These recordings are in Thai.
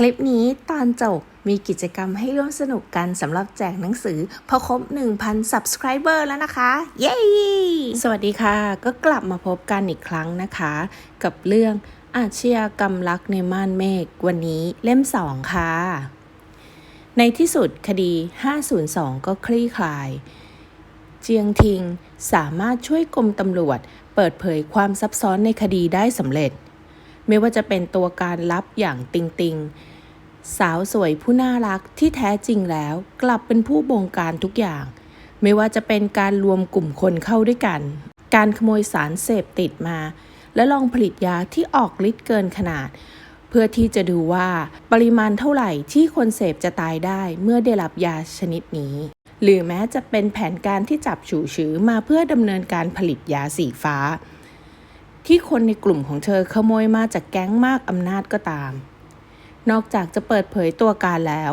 คลิปนี้ตอนจบมีกิจกรรมให้ร่วมสนุกกันสำหรับแจกหนังสือพอครบ 1,000 subscriber แล้วนะคะ เย้ สวัสดีค่ะ ก็กลับมาพบกันอีกครั้งนะคะ กับเรื่องอาชญากรรมรักในม่านเมฆวันนี้เล่ม 2 ค่ะ ในที่สุดคดี 502 ก็คลี่คลาย เจียงทิงสามารถช่วยกรมตำรวจ เปิดเผยความซับซ้อนในคดีได้สำเร็จ ไม่ว่าจะเป็นตัวการลับอย่างติงติงสาวสวยผู้น่ารักที่แท้จริงแล้วกลับเป็นผู้บงการทุกอย่าง ไม่ว่าจะเป็นการรวมกลุ่มคนเข้าด้วยกัน การขโมยสารเสพติดมา และลองผลิตยาที่ออกฤทธิ์เกินขนาด เพื่อที่จะดูว่าปริมาณเท่าไหร่ที่คนเสพจะตายได้เมื่อได้รับยาชนิดนี้ หรือแม้จะเป็นแผนการที่จับฉูชือมาเพื่อดำเนินการผลิตยาสีฟ้า ที่คนในกลุ่มของเธอขโมยมาจากแก๊งมากอำนาจก็ตาม นอกจากจะเปิดเผยตัวการแล้ว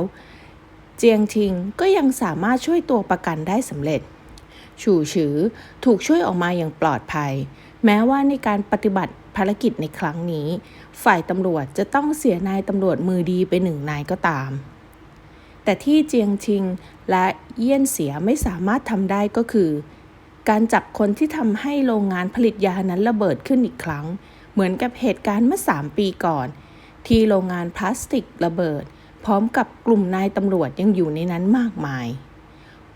เจียงทิงก็ยังสามารถช่วยตัวประกันได้สำเร็จ ฉูชือถูกช่วยออกมาอย่างปลอดภัย แม้ว่าในการปฏิบัติภารกิจในครั้งนี้ ฝ่ายตำรวจจะต้องเสียนายตำรวจมือดีไปหนึ่งนายก็ตาม แต่ที่เจียงทิงและเยี่ยนเสียไม่สามารถทำได้ก็คือ การจับคนที่ทำให้โรงงานผลิตยานั้นระเบิดขึ้นอีกครั้ง เหมือนกับเหตุการณ์เมื่อ 3 ปีก่อน ที่โรงงานพลาสติกระเบิด พร้อมกับกลุ่มนายตำรวจยังอยู่ในนั้นมากมาย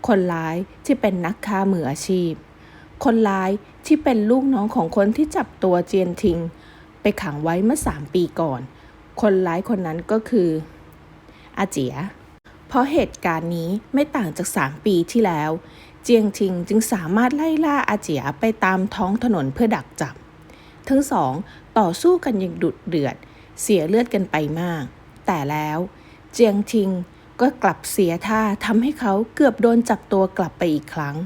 คนร้ายที่เป็นนักฆ่ามืออาชีพ คนร้ายที่เป็นลูกน้องของคนที่จับตัวเจียนทิง ไปขังไว้เมื่อ 3 ปีก่อน คนร้ายคนนั้นก็คือ อาเจีย เพราะเหตุการณ์นี้ไม่ต่างจาก 3 ปีที่แล้ว เจียงทิงจึงสามารถไล่ล่าอาเจียไปตามท้องถนนเพื่อดักจับ ทั้งสองต่อสู้กันอย่างดุเดือด เสียเลือดกันไปมาก แต่แล้วเจียงทิงก็กลับเสียท่าทำให้เขาเกือบโดนจับตัวกลับไปอีกครั้ง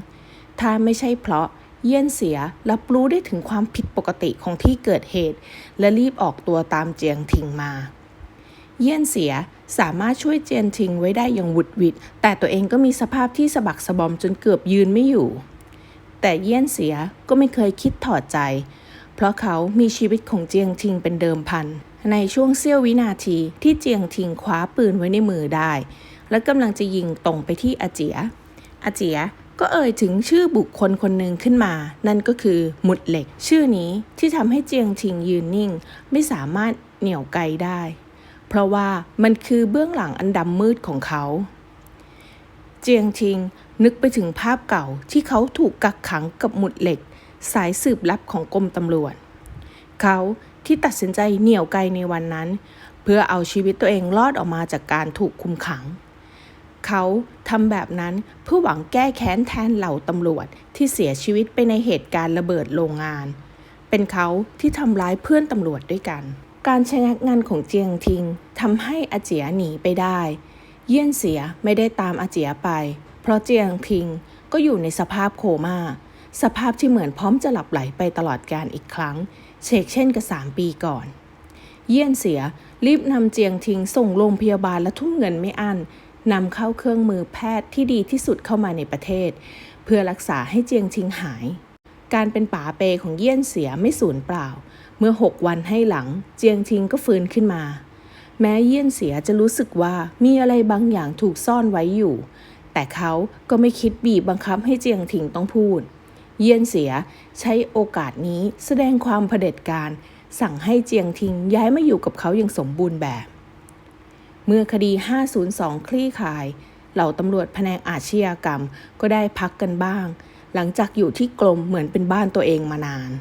ถ้าไม่ใช่เพราะเยี่ยนเสียรับรู้ได้ถึงความผิดปกติของที่เกิดเหตุ และรีบออกตัวตามเจียงทิงมา เยี่ยนเสียสามารถช่วยเจียนทิงไว้ได้อย่างหวุดหวิดแต่ตัวเองก็มีสภาพที่สะบักสะบอมจนเกือบยืนไม่อยู่ แต่เยี่ยนเสียก็ไม่เคยคิดถอดใจ เพราะเขามีชีวิตของเจียงทิงเป็นเดิมพัน ในช่วงเสี้ยววินาทีที่เจียงทิงคว้าปืนไว้ในมือได้ และกำลังจะยิงตรงไปที่อาเจีย อาเจียก็เอ่ยถึงชื่อบุคคลคนหนึ่งขึ้นมา นั่นก็คือหมุดเหล็ก ชื่อนี้ที่ทำให้เจียงทิงยืนนิ่ง ไม่สามารถเหนี่ยวไกลได้ เพราะว่ามันคือเบื้องหลังอันดำมืดของเขา เจียงทิงนึกไปถึงภาพเก่าที่เขาถูกกักขังกับหมุดเหล็ก สายสืบลับของกรมตำรวจ เขาที่ตัดสินใจเหนี่ยวไกลในวันนั้น เพื่อเอาชีวิตตัวเองรอดออกมาจากการถูกคุมขัง เขาทำแบบนั้นเพื่อหวังแก้แค้นแทนเหล่าตำรวจที่เสียชีวิตไปในเหตุการณ์ระเบิดโรงงาน เป็นเขาที่ทำร้ายเพื่อนตำรวจด้วยกัน การชะงักงานของเจียงทิงทำให้อาเจียหนีไปได้ เยี่ยนเสียไม่ได้ตามอาเจียไป เพราะเจียงทิงก็อยู่ในสภาพโคมา่า สภาพที่เหมือนพร้อมจะหลับไหลไปตลอดการอีกครั้ง เชกเช่นกับสามปีก่อน เยี่ยนเสียรีบนำเจียงทิงส่งโรงพยาบาลและทุ่มเงินไม่อั้นนำเข้าเครื่องมือแพทย์ที่ดีที่สุดเข้ามาในประเทศ เพื่อรักษาให้เจียงทิงหาย การเป็นป๋าเปของเยี่ยนเสียไม่สูญเปล่า เมื่อหกวันให้หลัง เจียงทิงก็ฟื้นขึ้นมา แม้เยี่ยนเสียจะรู้สึกว่ามีอะไรบางอย่างถูกซ่อนไว้อยู่ แต่เขาก็ไม่คิดบีบบังคับให้เจียงทิงต้องพูด เยี่ยนเสียใช้โอกาสนี้แสดงความเผด็จการ สั่งให้เจียงทิงย้ายมาอยู่กับเขาอย่างสมบูรณ์แบบ เมื่อคดี 502 คลี่คลาย เหล่าตำรวจแผนกอาชญากรรมก็ได้พักกันบ้าง หลังจากอยู่ที่กรมเหมือนเป็นบ้านตัวเองมานาน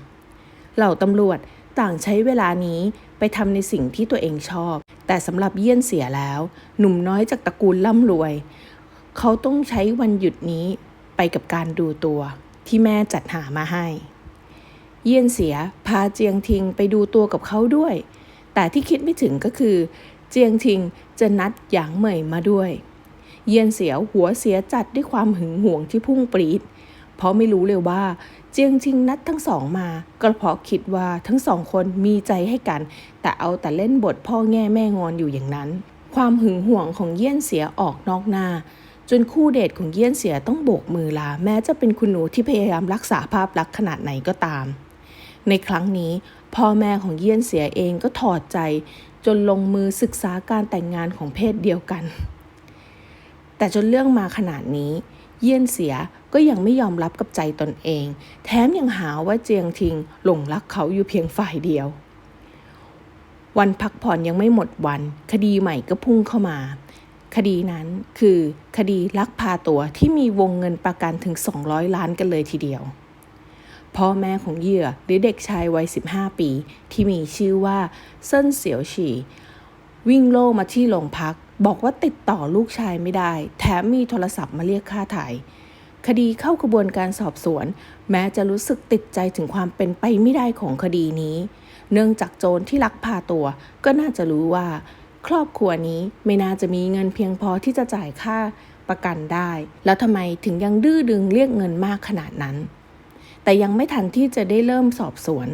เหล่าตำรวจ ต่างใช้เวลานี้ไปทำในสิ่งที่ตัวเองชอบ แต่สำหรับเยี่ยนเสียแล้ว หนุ่มน้อยจากตระกูลร่ำรวย เขาต้องใช้วันหยุดนี้ไปกับการดูตัว ที่แม่จัดหามาให้ เยี่ยนเสียพาเจียงทิงไปดูตัวกับเขาด้วย แต่ที่คิดไม่ถึงก็คือ เจียงทิงจะนัดหยางเหมยมาด้วย เยี่ยนเสียหัวเสียจัดด้วยความหึงหวงที่พุ่งปรีด เพราะไม่รู้เลยว่า เจียงทิงนัดทั้งสองมา ก็เพราะคิดว่าทั้งสองคนมีใจให้กัน แต่เอาแต่เล่นบทพ่อแง่แม่งอนอยู่อย่างนั้น ความหึงหวงของเยี่ยนเสียออกนอกหน้า จนคู่เดทของเยี่ยนเสียต้องโบกมือลา แม้จะเป็นคุณหนูที่พยายามรักษาภาพลักษณ์ขนาดไหนก็ตาม ในครั้งนี้พ่อแม่ของเยี่ยนเสียเองก็ถอดใจ จนลงมือศึกษาการแต่งงานของเพศเดียวกัน แต่จนเรื่องมาขนาดนี้ เยี่ยนเสีย ก็ยังไม่ยอมรับกับใจตนเอง แถมยังหาว่าเจียงทิงหลงรักเขาอยู่เพียงฝ่ายเดียว วันพักผ่อนยังไม่หมดวัน คดีใหม่ก็พุ่งเข้ามา คดีนั้นคือคดีลักพาตัวที่มีวงเงินประกันถึง 200 ล้านกันเลยทีเดียว พ่อแม่ของเหยื่อหรือเด็กชายวัย 15 ปี ที่มีชื่อว่าเซินเสียวฉีวิ่งโล่มาที่โรงพักบอกว่าติดต่อลูกชายไม่ได้ แถมมีโทรศัพท์มาเรียกค่าไถ่ คดีเข้ากระบวนการสอบสวน แม้จะรู้สึกติดใจถึงความเป็นไปไม่ได้ของคดีนี้ เนื่องจากโจรที่ลักพาตัว ก็น่าจะรู้ว่า ครอบครัวนี้ไม่น่าจะมีเงินเพียงพอที่จะจ่ายค่าประกันได้ แล้วทำไมถึงยังดื้อดึงเรียกเงินมากขนาดนั้น แต่ยังไม่ทันที่จะได้เริ่มสอบสวน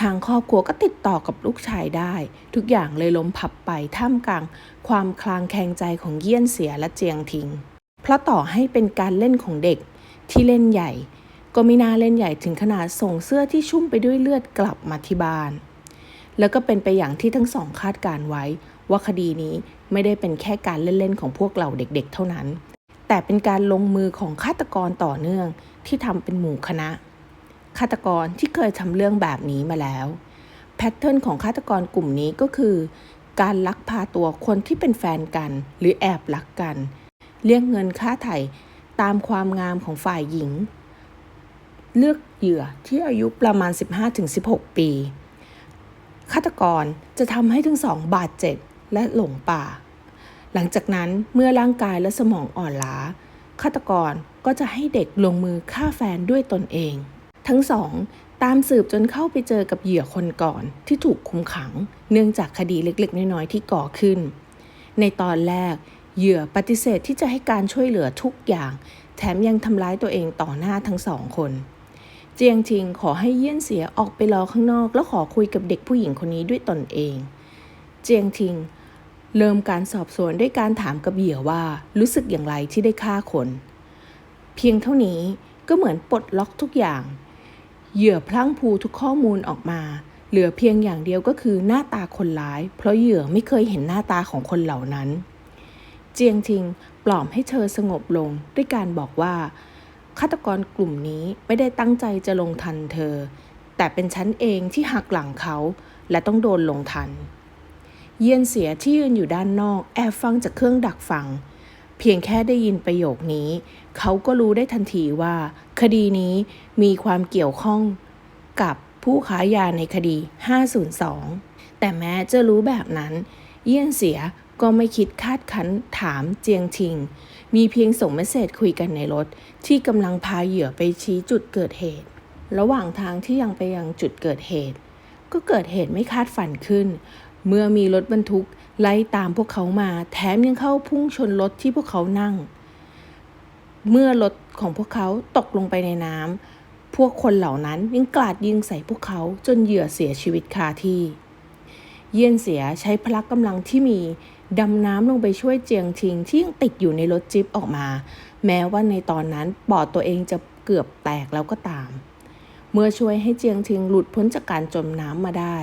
ทางครอบครัวก็ติดต่อกับลูกชายได้ ทุกอย่างเลยล้มพับไปท่ามกลาง ความคลางแคลงใจของเยี่ยนเสียและเจียงทิง เพราะต่อให้เป็นการเล่นของเด็ก ที่เล่นใหญ่ ก็ไม่น่าเล่นใหญ่ถึงขนาดส่งเสื้อที่ชุ่มไปด้วยเลือดกลับมาที่บ้าน แล้วก็เป็นไปอย่างที่ทั้งสองคาดการไว้ ว่าคดีนี้ไม่ได้เป็นแค่การเล่นๆของพวกเราเด็กๆ เท่านั้น แต่เป็นการลงมือของฆาตกรต่อเนื่องที่ทำเป็นหมู่คณะฆาตกรที่เคยทำเรื่องแบบนี้มาแล้วแพทเทิร์นของฆาตกรกลุ่มนี้ก็คือ การลักพาตัวคนที่เป็นแฟนกัน หรือแอบลักกัน เรียกเงินค่าไถ่ ตามความงามของฝ่ายหญิง เลือกเหยื่อที่อายุประมาณ 15-16 ปี ฆาตกรจะทำให้ทั้งสองบาดเจ็บและหลงป่า หลังจากนั้นเมื่อร่างกายและสมองอ่อนล้าฆาตกรก็จะให้เด็กลงมือฆ่าแฟนด้วยตนเอง ทั้งสองตามสืบจนเข้าไปเจอกับเหยื่อคนก่อนที่ถูกคุมขัง เนื่องจากคดีเล็กๆ น้อยๆ ที่ก่อขึ้น ในตอนแรก เหยื่อปฏิเสธที่จะให้การช่วยเหลือทุกอย่าง แถมยังทำร้ายตัวเองต่อหน้าทั้งสองคน เจียงทิงขอให้เยี่ยนเสียออกไปรอข้างนอก แล้วขอคุยกับเด็กผู้หญิงคนนี้ด้วยตนเอง เจียงทิง เริ่มการสอบสวนด้วยการถามกับเหยื่อว่ารู้สึกอย่างไรที่ได้ฆ่าคน เพียงเท่านี้ก็เหมือนปลดล็อกทุกอย่าง เหยื่อพลั้งพูทุกข้อมูลออกมา เหลือเพียงอย่างเดียวก็คือหน้าตาคนร้าย เพราะเหยื่อไม่เคยเห็นหน้าตาของคนเหล่านั้น จียงทิงปลอบให้เธอสงบลงด้วยการบอกว่าฆาตกรกลุ่มนี้ไม่ได้ตั้งใจจะลงทันเธอ แต่เป็นฉันเองที่หักหลังเขา และต้องโดนลงทัน เยียนเสียที่ยืนอยู่ด้านนอกแอบฟังจากเครื่องดักฟัง เพียงแค่ได้ยินประโยคนี้ เขาก็รู้ได้ทันทีว่า คดีนี้มีความเกี่ยวข้องกับผู้ค้ายาในคดี 502 แต่แม้จะรู้แบบนั้น เยี่ยนเสีย ก็ไม่คิดคาดคั้นถามเจียงทิง มีเพียงส่งเมสเซจคุยกันในรถ ที่กำลังพาเหยื่อไปชี้จุดเกิดเหตุ ระหว่างทางที่ยังไปยังจุดเกิดเหตุ ก็เกิดเหตุไม่คาดฝันขึ้น เมื่อมีรถบรรทุกไล่ตามพวกเขามาแถมยังเข้าพุ่งชนรถที่พวกเขานั่ง เมื่อรถของพวกเขาตกลงไปในน้ำพวกคนเหล่านั้นยังกราดยิงใส่พวกเขาจนเหยื่อเสียชีวิตคาที่ เยี่ยนเสียใช้พละกำลังที่มี ดำน้ำลงไปช่วยเจียงทิงที่ยังติดอยู่ในรถจิ๊บออกมา แม้ว่าในตอนนั้นปอดตัวเองจะเกือบแตกแล้วก็ตาม เมื่อช่วยให้เจียงทิงหลุดพ้นจากการจมน้ำมาได้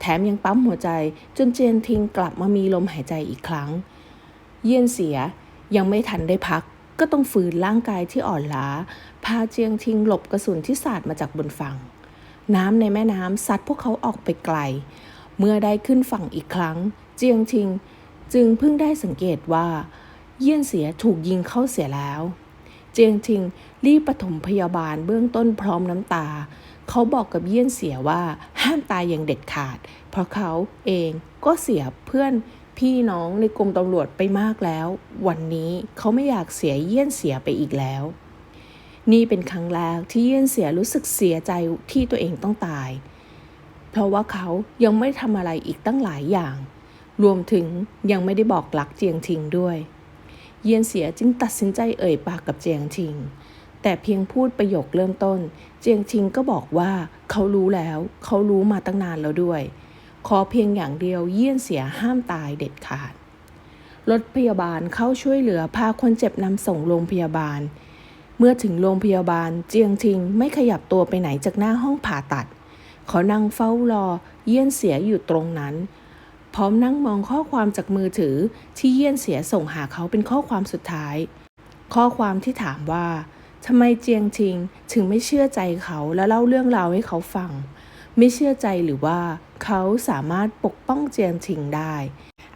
แถมยังปั๊มหัวใจจนเจียงทิงกลับมามีลมหายใจอีกครั้ง เยี่ยนเสียยังไม่ทันได้พัก ก็ต้องฝืนร่างกายที่อ่อนล้า พาเจียงทิงหลบกระสุนที่สาดมาจากบนฝั่ง น้ำในแม่น้ำซัดพวกเขาออกไปไกล เมื่อได้ขึ้นฝั่งอีกครั้ง เจียงทิง จึงเพิ่งได้สังเกตว่า เยี่ยนเสียถูกยิงเข้าเสียแล้ว เจียงทิงรีบปฐมพยาบาลเบื้องต้นพร้อมน้ำตา เขาบอกกับเยี่ยนเสียว่าห้ามตายอย่างเด็ดขาด เพราะเขาเองก็เสียเพื่อนพี่น้องในกรมตำรวจไปมากแล้ว วันนี้เขาไม่อยากเสียเยี่ยนเสียไปอีกแล้ว นี่เป็นครั้งแรกที่เยี่ยนเสียรู้สึกเสียใจที่ตัวเองต้องตาย เพราะว่าเขายังไม่ทำอะไรอีกตั้งหลายอย่าง รวมถึงยังไม่ได้บอกรักเจียงทิงด้วย เยียนเสียจึงตัดสินใจเอ่ยปากกับเจียงทิง แต่เพียงพูดประโยคเริ่มต้น เจียงทิงก็บอกว่าเขารู้แล้ว เขารู้มาตั้งนานแล้วด้วย ขอเพียงอย่างเดียวเยี่ยนเสียห้ามตายเด็ดขาด รถพยาบาลเข้าช่วยเหลือพาคนเจ็บนำส่งโรงพยาบาล เมื่อถึงโรงพยาบาล เจียงทิงไม่ขยับตัวไปไหนจากหน้าห้องผ่าตัด เขานั่งเฝ้ารอเยี่ยนเสียอยู่ตรงนั้น พร้อมนั่งมองข้อความจากมือถือที่เยี่ยนเสียส่งหาเขาเป็นข้อความสุดท้าย ข้อความที่ถามว่าทำไมเจียงทิงถึงไม่เชื่อใจเขาและเล่าเรื่องราวให้เขาฟัง ไม่เชื่อใจหรือว่าเขาสามารถปกป้องเจียงทิงได้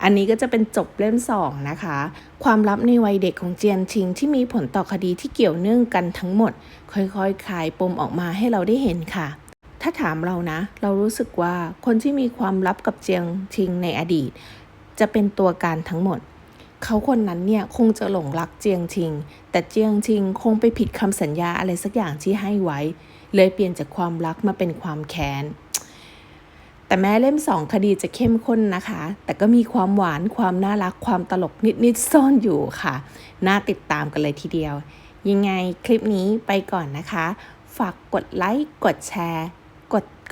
อันนี้ก็จะเป็นจบเล่มสองนะคะ ความลับในวัยเด็กของเจียนทิงที่มีผลต่อคดีที่เกี่ยวเนื่องกันทั้งหมด ค่อยๆคลายปมออกมาให้เราได้เห็นค่ะ ถ้าถามเรานะ เรารู้สึกว่าคนที่มีความลับกับเจียงทิงในอดีต จะเป็นตัวการทั้งหมด เขาคนนั้นเนี่ยคงจะหลงรักเจียงทิง แต่เจียงทิงคงไปผิดคำสัญญาอะไรสักอย่างที่ให้ไว้ เลยเปลี่ยนจากความรักมาเป็นความแค้นแต่แม้เล่มสองคดีจะเข้มข้นนะคะ แต่ก็มีความหวานความน่ารักความตลกนิดๆซ่อนอยู่ค่ะ น่าติดตามกันเลยทีเดียว ยังไงคลิปนี้ไปก่อนนะคะ ฝากกดไลค์กดแชร์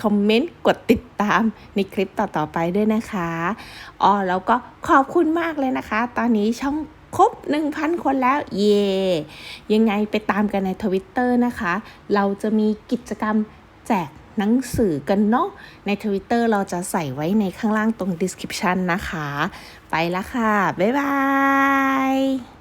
คอมเมนต์กดติดตามในคลิปต่อๆไปด้วยนะคะอ๋อแล้วก็ขอบคุณมากเลยนะคะ ตอนนี้ช่องครบ 1,000 คนแล้ว เย่ยังไงไปตามกันในทวิตเตอร์นะคะ เราจะมีกิจกรรมแจกหนังสือกันเนาะ ในทวิตเตอร์เราจะใส่ไว้ในข้างล่างตรง description นะคะ ไปละค่ะ บ๊ายบาย